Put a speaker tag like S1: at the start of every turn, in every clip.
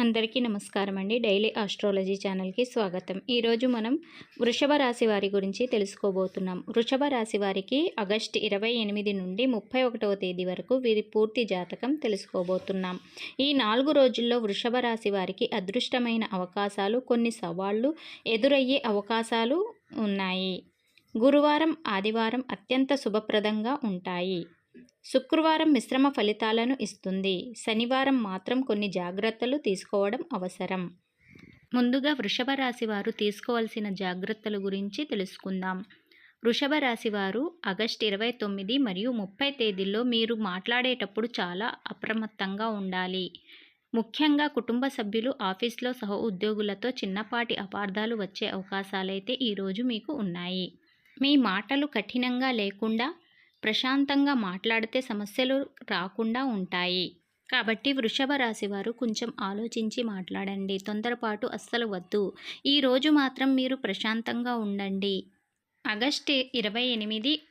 S1: అందరికీ నమస్కారం అండి. డైలీ ఆస్ట్రాలజీ ఛానల్కి స్వాగతం. ఈరోజు మనం వృషభ రాశి వారి గురించి తెలుసుకోబోతున్నాం. వృషభ రాశి వారికి ఆగస్ట్ ఇరవై ఎనిమిది నుండి ముప్పై ఒకటవ తేదీ వరకు వీరి పూర్తి జాతకం తెలుసుకోబోతున్నాం. ఈ నాలుగు రోజుల్లో వృషభ రాశి వారికి అదృష్టమైన అవకాశాలు కొన్ని సవాళ్ళు ఎదురయ్యే అవకాశాలు ఉన్నాయి. గురువారం ఆదివారం అత్యంత శుభప్రదంగా ఉంటాయి. శుక్రవారం మిశ్రమ ఫలితాలను ఇస్తుంది. శనివారం మాత్రం కొన్ని జాగ్రత్తలు తీసుకోవడం అవసరం. ముందుగా వృషభ రాశి వారు తీసుకోవాల్సిన జాగ్రత్తల గురించి తెలుసుకుందాం. వృషభ రాశి వారు ఆగస్ట్ ఇరవై తొమ్మిది మరియు ముప్పై తేదీల్లో మీరు మాట్లాడేటప్పుడు చాలా అప్రమత్తంగా ఉండాలి. ముఖ్యంగా కుటుంబ సభ్యులు ఆఫీస్లో సహ ఉద్యోగులతో చిన్నపాటి అపార్థాలు వచ్చే అవకాశాలైతే ఈరోజు మీకు ఉన్నాయి. మీ మాటలు కఠినంగా లేకుండా ప్రశాంతంగా మాట్లాడితే సమస్యలు రాకుండా ఉంటాయి. కాబట్టి వృషభ రాశి వారు కొంచెం ఆలోచించి మాట్లాడండి. తొందరపాటు అస్సలు వద్దు. ఈరోజు మాత్రం మీరు ప్రశాంతంగా ఉండండి. ఆగస్టు ఇరవై ఎనిమిది.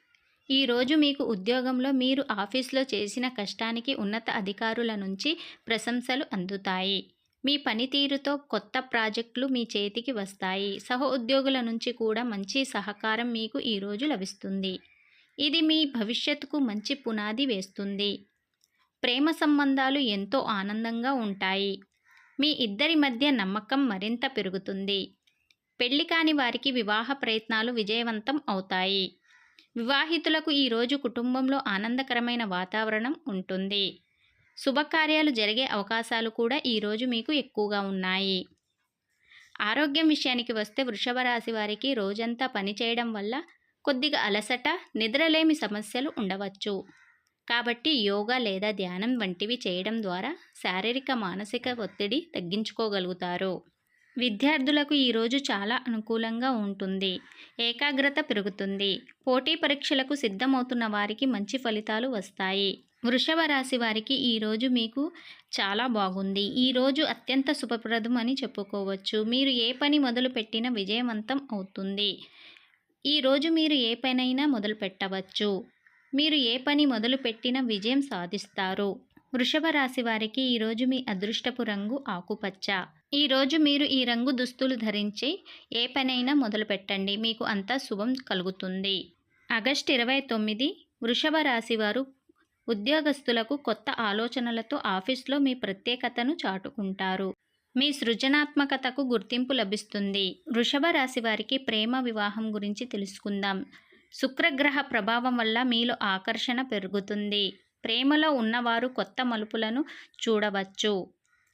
S1: ఈరోజు మీకు ఉద్యోగంలో మీరు ఆఫీస్లో చేసిన కష్టానికి ఉన్నత అధికారుల నుంచి ప్రశంసలు అందుతాయి. మీ పనితీరుతో కొత్త ప్రాజెక్టులు మీ చేతికి వస్తాయి. సహ ఉద్యోగుల నుంచి కూడా మంచి సహకారం మీకు ఈరోజు లభిస్తుంది. ఇది మీ భవిష్యత్తుకు మంచి పునాది వేస్తుంది. ప్రేమ సంబంధాలు ఎంతో ఆనందంగా ఉంటాయి. మీ ఇద్దరి మధ్య నమ్మకం మరింత పెరుగుతుంది. పెళ్ళి కాని వారికి వివాహ ప్రయత్నాలు విజయవంతం అవుతాయి. వివాహితులకు ఈరోజు కుటుంబంలో ఆనందకరమైన వాతావరణం ఉంటుంది. శుభకార్యాలు జరిగే అవకాశాలు కూడా ఈరోజు మీకు ఎక్కువగా ఉన్నాయి. ఆరోగ్యం విషయానికి వస్తే వృషభ రాశి వారికి రోజంతా పనిచేయడం వల్ల కొద్దిగా అలసట నిద్రలేమి సమస్యలు ఉండవచ్చు. కాబట్టి యోగా లేదా ధ్యానం వంటివి చేయడం ద్వారా శారీరక మానసిక ఒత్తిడి తగ్గించుకోగలుగుతారు. విద్యార్థులకు ఈరోజు చాలా అనుకూలంగా ఉంటుంది. ఏకాగ్రత పెరుగుతుంది. పోటీ పరీక్షలకు సిద్ధమవుతున్న వారికి మంచి ఫలితాలు వస్తాయి. వృషభ రాశి వారికి ఈరోజు మీకు చాలా బాగుంది. ఈరోజు అత్యంత శుభప్రదం అని చెప్పుకోవచ్చు. మీరు ఏ పని మొదలు పెట్టినా విజయవంతం అవుతుంది. ఈరోజు మీరు ఏ పనైనా మొదలు పెట్టవచ్చు. మీరు ఏ పని మొదలు పెట్టినా విజయం సాధిస్తారు. వృషభ రాశి వారికి ఈరోజు మీ అదృష్టపు రంగు ఆకుపచ్చ. ఈరోజు మీరు ఈ రంగు దుస్తులు ధరించి ఏ పనైనా మొదలు పెట్టండి. మీకు అంతా శుభం కలుగుతుంది. ఆగస్ట్ ఇరవై తొమ్మిది వృషభ రాశి వారు ఉద్యోగస్తులకు కొత్త ఆలోచనలతో ఆఫీస్లో మీ ప్రత్యేకతను చాటుకుంటారు. మీ సృజనాత్మకతకు గుర్తింపు లభిస్తుంది. వృషభ రాశి వారికి ప్రేమ వివాహం గురించి తెలుసుకుందాం. శుక్రగ్రహ ప్రభావం వల్ల మీలో ఆకర్షణ పెరుగుతుంది. ప్రేమలో ఉన్నవారు కొత్త మలుపులను చూడవచ్చు.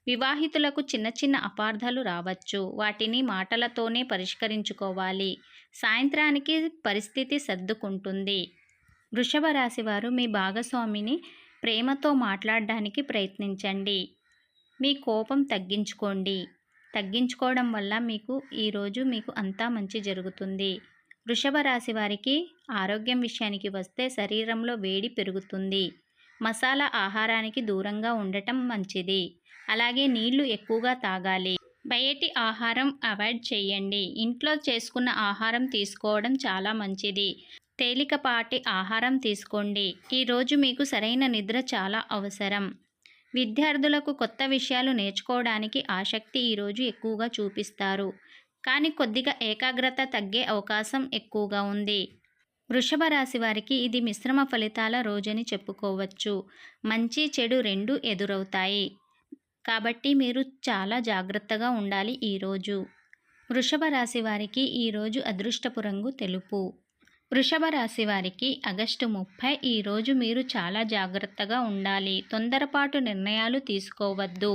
S1: వివాహితులకు చిన్న చిన్న అపార్థాలు రావచ్చు. వాటిని మాటలతోనే పరిష్కరించుకోవాలి. సాయంత్రానికి పరిస్థితి సర్దుకుంటుంది. వృషభ రాశి వారు మీ భాగస్వామిని ప్రేమతో మాట్లాడడానికి ప్రయత్నించండి. మీ కోపం తగ్గించుకోండి. తగ్గించుకోవడం వల్ల మీకు ఈరోజు మీకు అంతా మంచి జరుగుతుంది. వృషభ రాశి వారికి ఆరోగ్యం విషయానికి వస్తే శరీరంలో వేడి పెరుగుతుంది. మసాలా ఆహారానికి దూరంగా ఉండటం మంచిది. అలాగే నీళ్ళు ఎక్కువగా తాగాలి. బయటి ఆహారం అవాయిడ్ చేయండి. ఇంట్లో చేసుకున్న ఆహారం తీసుకోవడం చాలా మంచిది. తేలికపాటి ఆహారం తీసుకోండి. ఈరోజు మీకు సరైన నిద్ర చాలా అవసరం. విద్యార్థులకు కొత్త విషయాలు నేర్చుకోవడానికి ఆసక్తి ఈరోజు ఎక్కువగా చూపిస్తారు. కానీ కొద్దిగా ఏకాగ్రత తగ్గే అవకాశం ఎక్కువగా ఉంది. వృషభ రాశి వారికి ఇది మిశ్రమ ఫలితాల రోజని చెప్పుకోవచ్చు. మంచి చెడు రెండు ఎదురవుతాయి. కాబట్టి మీరు చాలా జాగ్రత్తగా ఉండాలి ఈరోజు వృషభ రాశి వారికి ఈరోజు అదృష్టపు రంగు తెలుపు. వృషభ రాశి వారికి ఆగస్టు ముప్పై ఈరోజు మీరు చాలా జాగ్రత్తగా ఉండాలి. తొందరపాటు నిర్ణయాలు తీసుకోవద్దు.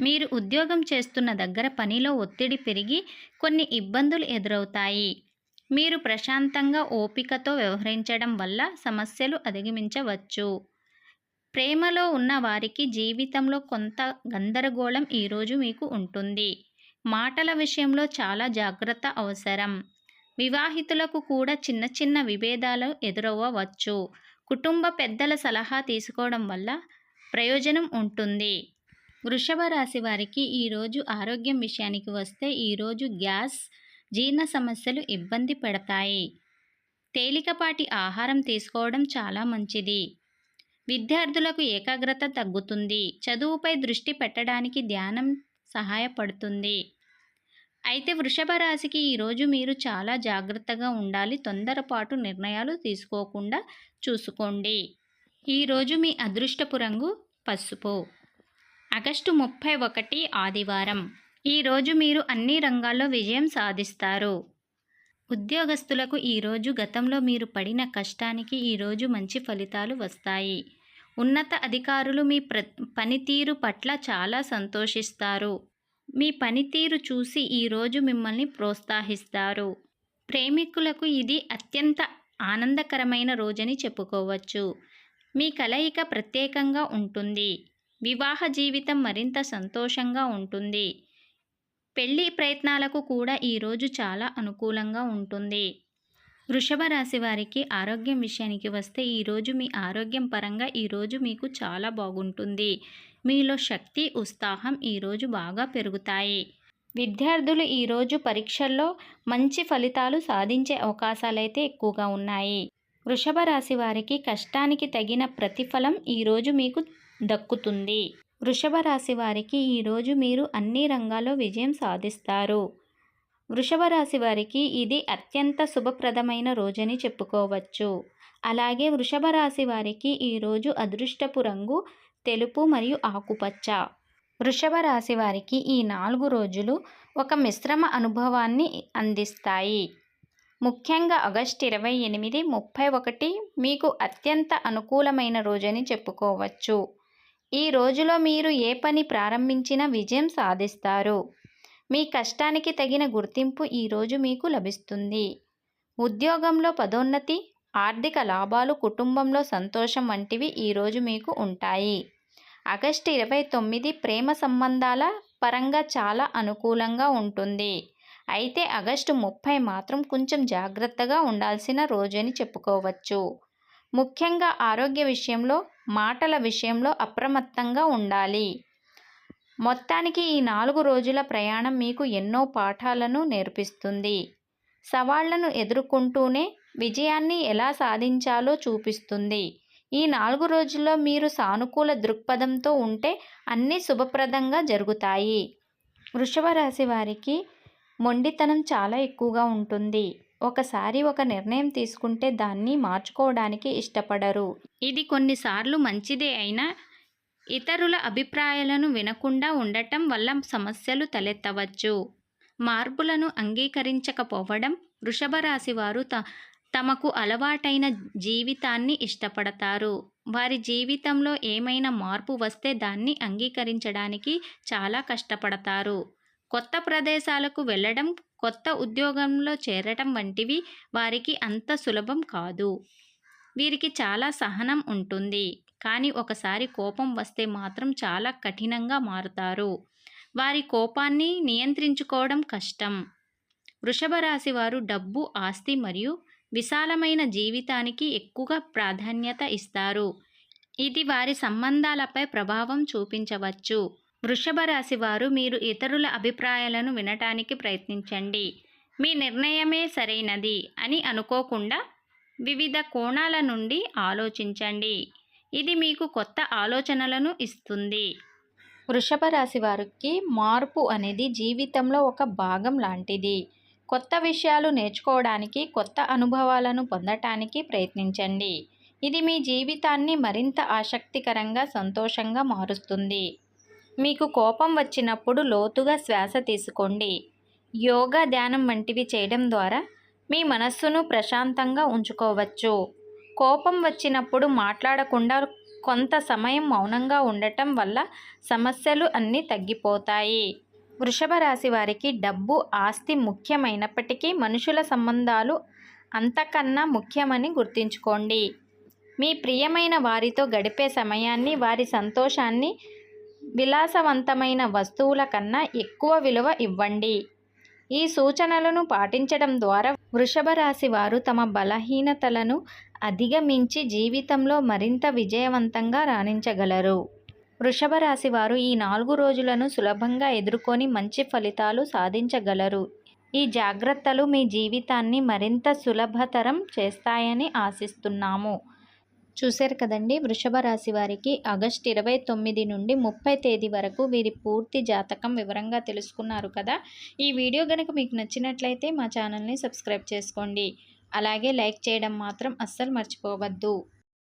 S1: మీరు ఉద్యోగం చేస్తున్న దగ్గర పనిలో ఒత్తిడి పెరిగి కొన్ని ఇబ్బందులు ఎదురవుతాయి. మీరు ప్రశాంతంగా ఓపికతో వ్యవహరించడం వల్ల సమస్యలు అధిగమించవచ్చు. ప్రేమలో ఉన్న వారికి జీవితంలో కొంత గందరగోళం ఈరోజు మీకు ఉంటుంది. మాటల విషయంలో చాలా జాగ్రత్త అవసరం. వివాహితులకు కూడా చిన్న చిన్న విభేదాలు ఎదురవ్వవచ్చు. కుటుంబ పెద్దల సలహా తీసుకోవడం వల్ల ప్రయోజనం ఉంటుంది. వృషభ రాశి వారికి ఈరోజు ఆరోగ్యం విషయానికి వస్తే ఈరోజు గ్యాస్ జీర్ణ సమస్యలు ఇబ్బంది పెడతాయి. తేలికపాటి ఆహారం తీసుకోవడం చాలా మంచిది. విద్యార్థులకు ఏకాగ్రత తగ్గుతుంది. చదువుపై దృష్టి పెట్టడానికి ధ్యానం సహాయపడుతుంది. అయితే వృషభ రాశికి ఈరోజు మీరు చాలా జాగ్రత్తగా ఉండాలి. తొందరపాటు నిర్ణయాలు తీసుకోకుండా చూసుకోండి. ఈరోజు మీ అదృష్టపు రంగు పసుపు. ఆగస్టు ముప్పై ఒకటి ఆదివారం. ఈరోజు మీరు అన్ని రంగాల్లో విజయం సాధిస్తారు. ఉద్యోగస్తులకు ఈరోజు గతంలో మీరు పడిన కష్టానికి ఈరోజు మంచి ఫలితాలు వస్తాయి. ఉన్నత అధికారులు మీ ప్ర పనితీరు పట్ల చాలా సంతోషిస్తారు. మీ పనితీరు చూసి ఈరోజు మిమ్మల్ని ప్రోత్సహిస్తారు. ప్రేమికులకు ఇది అత్యంత ఆనందకరమైన రోజని చెప్పుకోవచ్చు. మీ కలయిక ప్రత్యేకంగా ఉంటుంది. వివాహ జీవితం మరింత సంతోషంగా ఉంటుంది. పెళ్ళి ప్రయత్నాలకు కూడా ఈరోజు చాలా అనుకూలంగా ఉంటుంది. వృషభ రాశి వారికి ఆరోగ్యం విషయానికి వస్తే ఈరోజు మీ ఆరోగ్యం పరంగా ఈరోజు మీకు చాలా బాగుంటుంది. మీలో శక్తి ఉత్సాహం ఈరోజు బాగా పెరుగుతాయి. విద్యార్థులు ఈరోజు పరీక్షల్లో మంచి ఫలితాలు సాధించే అవకాశాలైతే ఎక్కువగా ఉన్నాయి. వృషభ రాశి వారికి కష్టానికి తగిన ప్రతిఫలం ఈరోజు మీకు దక్కుతుంది. వృషభ రాశి వారికి ఈరోజు మీరు అన్ని రంగాల్లో విజయం సాధిస్తారు. వృషభ రాశి వారికి ఇది అత్యంత శుభప్రదమైన రోజని చెప్పుకోవచ్చు. అలాగే వృషభ రాశి వారికి ఈరోజు అదృష్టపు రంగు తెలుపు మరియు ఆకుపచ్చ. వృషభ రాశి వారికి ఈ నాలుగు రోజులు ఒక మిశ్రమ అనుభవాన్ని అందిస్తాయి. ముఖ్యంగా ఆగస్ట్ ఇరవై ఎనిమిది ముప్పై ఒకటి మీకు అత్యంత అనుకూలమైన రోజని చెప్పుకోవచ్చు. ఈ రోజులో మీరు ఏ పని ప్రారంభించినా విజయం సాధిస్తారు. మీ కష్టానికి తగిన గుర్తింపు ఈరోజు మీకు లభిస్తుంది. ఉద్యోగంలో పదోన్నతి ఆర్థిక లాభాలు కుటుంబంలో సంతోషం వంటివి ఈరోజు మీకు ఉంటాయి. ఆగస్టు ఇరవై తొమ్మిది ప్రేమ సంబంధాల పరంగా చాలా అనుకూలంగా ఉంటుంది. అయితే ఆగస్టు ముప్పై మాత్రం కొంచెం జాగ్రత్తగా ఉండాల్సిన రోజని చెప్పుకోవచ్చు. ముఖ్యంగా ఆరోగ్య విషయంలో మాటల విషయంలో అప్రమత్తంగా ఉండాలి. మొత్తానికి ఈ నాలుగు రోజుల ప్రయాణం మీకు ఎన్నో పాఠాలను నేర్పిస్తుంది. సవాళ్ళను ఎదుర్కొంటూనే విజయాన్ని ఎలా సాధించాలో చూపిస్తుంది. ఈ నాలుగు రోజుల్లో మీరు సానుకూల దృక్పథంతో ఉంటే అన్నీ శుభప్రదంగా జరుగుతాయి. వృషభ రాశి వారికి మొండితనం చాలా ఎక్కువగా ఉంటుంది. ఒకసారి ఒక నిర్ణయం తీసుకుంటే దాన్ని మార్చుకోవడానికి ఇష్టపడరు. ఇది కొన్నిసార్లు మంచిదే అయినా ఇతరుల అభిప్రాయాలను వినకుండా ఉండటం వల్ల సమస్యలు తలెత్తవచ్చు. మార్పులను అంగీకరించకపోవడం వృషభ రాశి వారు త తమకు అలవాటైన జీవితాన్ని ఇష్టపడతారు. వారి జీవితంలో ఏమైనా మార్పు వస్తే దాన్ని అంగీకరించడానికి చాలా కష్టపడతారు. కొత్త ప్రదేశాలకు వెళ్ళడం కొత్త ఉద్యోగంలో చేరటం వంటివి వారికి అంత సులభం కాదు. వీరికి చాలా సహనం ఉంటుంది. కానీ ఒకసారి కోపం వస్తే మాత్రం చాలా కఠినంగా మారుతారు. వారి కోపాన్ని నియంత్రించుకోవడం కష్టం. వృషభ రాశి వారు డబ్బు ఆస్తి మరియు విశాలమైన జీవితానికి ఎక్కువగా ప్రాధాన్యత ఇస్తారు. ఇది వారి సంబంధాలపై ప్రభావం చూపించవచ్చు. వృషభ రాశి వారు మీరు ఇతరుల అభిప్రాయాలను వినటానికి ప్రయత్నించండి. మీ నిర్ణయమే సరైనది అని అనుకోకుండా వివిధ కోణాల నుండి ఆలోచించండి. ఇది మీకు కొత్త ఆలోచనలను ఇస్తుంది. వృషభ రాశి వారికి మార్పు అనేది జీవితంలో ఒక భాగం లాంటిది. కొత్త విషయాలు నేర్చుకోవడానికి కొత్త అనుభవాలను పొందటానికి ప్రయత్నించండి. ఇది మీ జీవితాన్ని మరింత ఆసక్తికరంగా సంతోషంగా మారుస్తుంది. మీకు కోపం వచ్చినప్పుడు లోతుగా శ్వాస తీసుకోండి. యోగా ధ్యానం వంటివి చేయడం ద్వారా మీ మనస్సును ప్రశాంతంగా ఉంచుకోవచ్చు. కోపం వచ్చినప్పుడు మాట్లాడకుండా కొంత సమయం మౌనంగా ఉండటం వల్ల సమస్యలు అన్నీ తగ్గిపోతాయి. వృషభ రాశి వారికి డబ్బు ఆస్తి ముఖ్యమైనప్పటికీ మనుషుల సంబంధాలు అంతకన్నా ముఖ్యమని గుర్తుంచుకోండి. మీ ప్రియమైన వారితో గడిపే సమయాన్ని వారి సంతోషాన్ని విలాసవంతమైన వస్తువుల కన్నా ఎక్కువ విలువ ఇవ్వండి. ఈ సూచనలను పాటించడం ద్వారా వృషభ రాశి వారు తమ బలహీనతలను అధిగమించి జీవితంలో మరింత విజయవంతంగా రాణించగలరు. వృషభ రాశి వారు ఈ నాలుగు రోజులను సులభంగా ఎదుర్కొని మంచి ఫలితాలు సాధించగలరు. ఈ జాగ్రత్తలు మీ జీవితాన్ని మరింత సులభతరం చేస్తాయని ఆశిస్తున్నాము. చూశారు కదండి వృషభ రాశి వారికి ఆగస్ట్ ఇరవై తొమ్మిది నుండి ముప్పై తేదీ వరకు వీరి పూర్తి జాతకం వివరంగా తెలుసుకున్నారు కదా. ఈ వీడియో కనుక మీకు నచ్చినట్లయితే మా ఛానల్ని సబ్స్క్రైబ్ చేసుకోండి. అలాగే లైక్ చేయడం మాత్రం అస్సలు మర్చిపోవద్దు.